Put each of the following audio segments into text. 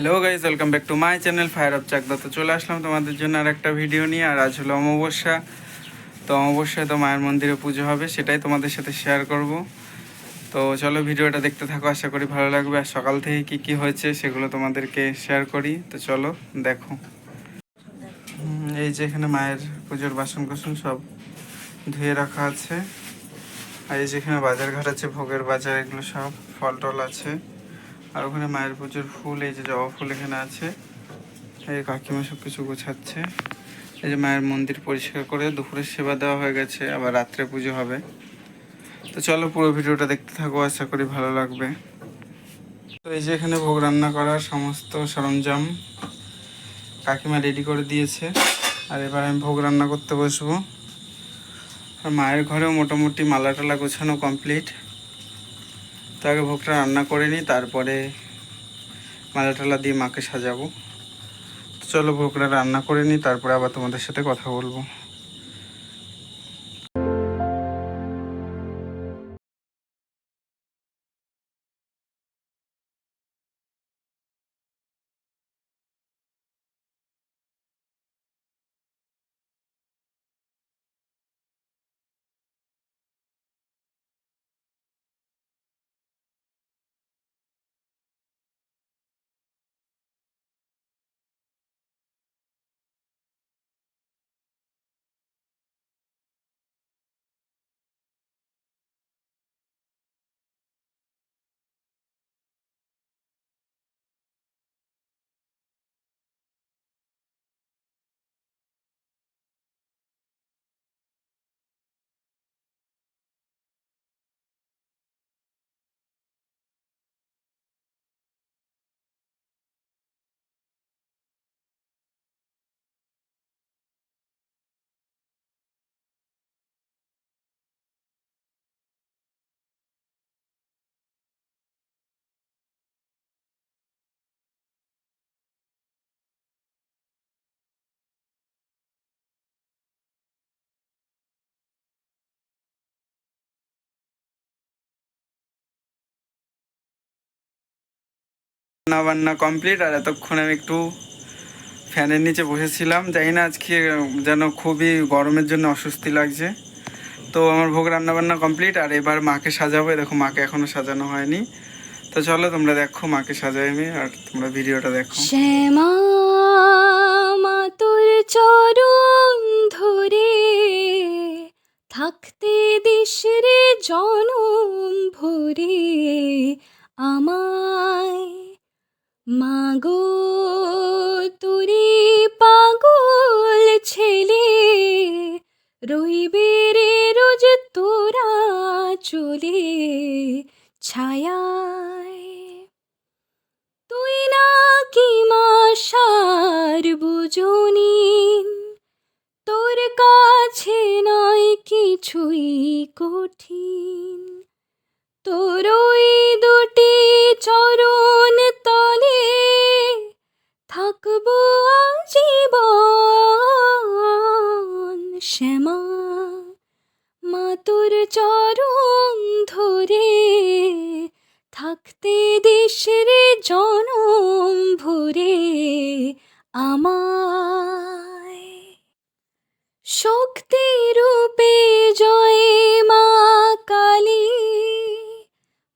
Hello guys welcome back to my channel fire of Chakdah তো চলে আসলাম তোমাদের জন্য আর একটা ভিডিও নিয়ে, আর আজ হলো অমাবস্যা। তো অমাবস্যায় তো মায়ের মন্দিরে পুজো হবে, সেটাই তোমাদের সাথে শেয়ার করব। তো চলো ভিডিওটা দেখতে থাকো, আশা করি ভালো লাগবে। আর সকাল থেকে কি কি হয়েছে সেগুলো তোমাদেরকে শেয়ার করি। তো চলো, দেখো। এই যে এখানে মায়ের পুজোর বাসন কোসন সব ধুয়ে রাখা আছে। আর এই যেখানে বাজার ঘাট আছে, ভোগের বাজার, এগুলো সব ফল টল আছে। আর ওখানে মায়ের পুজোর ফুল, এই যে জবা ফুল এখানে আছে। এই কাকিমা সব কিছু গোছাচ্ছে। এই যে মায়ের মন্দির পরিষ্কার করে দুপুরের সেবা দেওয়া হয়ে গেছে, আবার রাত্রে পুজো হবে। তো চলো পুরো ভিডিওটা দেখতে থাকো, আশা করি ভালো লাগবে। তো এই যে এখানে ভোগ রান্না করার সমস্ত সরঞ্জাম কাকিমা রেডি করে দিয়েছে। আর এবার আমি ভোগ রান্না করতে বসবো। আর মায়ের ঘরেও মোটামুটি মালা টালা গোছানো কমপ্লিট। তো আগে ভোগটা রান্না করে নিই, তারপরে মালা টালা দিয়ে মাকে সাজাবো। চলো ভোগটা রান্না করে নিই, তারপরে আবার তোমাদের সাথে কথা বলব। রান্না বান্না কমপ্লিট আর এতক্ষণ আমি একটু ফ্যানের নিচে বসেছিলাম। জানি না আজকে যেন খুবই গরমের জন্য অস্বস্তি লাগছে। তো আমার ভোগ রান্না বান্না কমপ্লিট আর এবার মাকে সাজাবো। দেখো, মাকে এখনও সাজানো হয়নি। তো চলো, তোমরা দেখো, মাকে সাজাই আমি, আর তোমরা ভিডিওটা দেখো। তোর চরণ ধরে থাকতে দিস রে জনম ভরে আমায়। মাগো, তুরি পাগল ছেলে, রইবে রে রোজ তোরা চলে ছায়ায়। তুই না কি মাসার বুঝনিন তোর কাছে নয় কিছুই কঠিন। তোর ওই দুটি চরণ থাকব আজীবন শ্যামা। মা তোর চরণ ধরে থাকতে দিস রে জনম ভরে আমায়। শক্তি রূপে জয় মা কালী।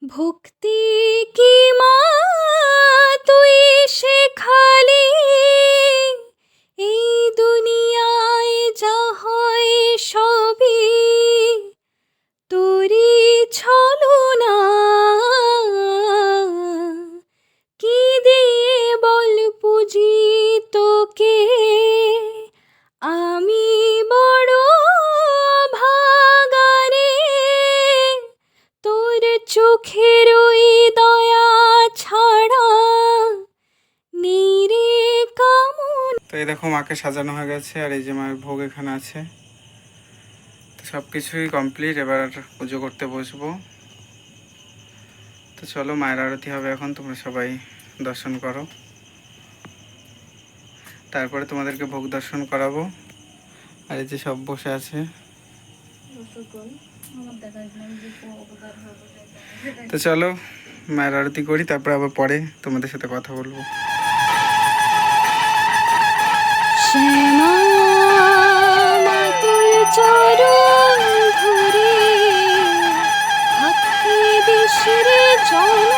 ভক্তি কি মা তুই শেখালি তোরি ছলনা কি দিয়ে বল পুজি তোকে? আমি বড় ভাগারে তোর চোখের ওই দয়া ছাড়া নীরে কামন। তো এই দেখো মাকে সাজানো হয়ে গেছে আর এই যে মায়ের ভোগ এখানে আছে। সব কিছুই কমপ্লিট এবার পুজো করতে বসবো। তো চলো, মায়ের আরতি হবে এখন, তোমরা সবাই দর্শন করো। তারপরে তোমাদেরকে ভোগ দর্শন করাবো। আর এই যে সব বসে আছে। তো চলো, মায়ের আরতি করি, তারপরে আবার পরে তোমাদের সাথে কথা বলব। চরণ ধরে থাকতে দেশরে জনম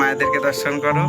মায়েদেরকে দর্শন করো।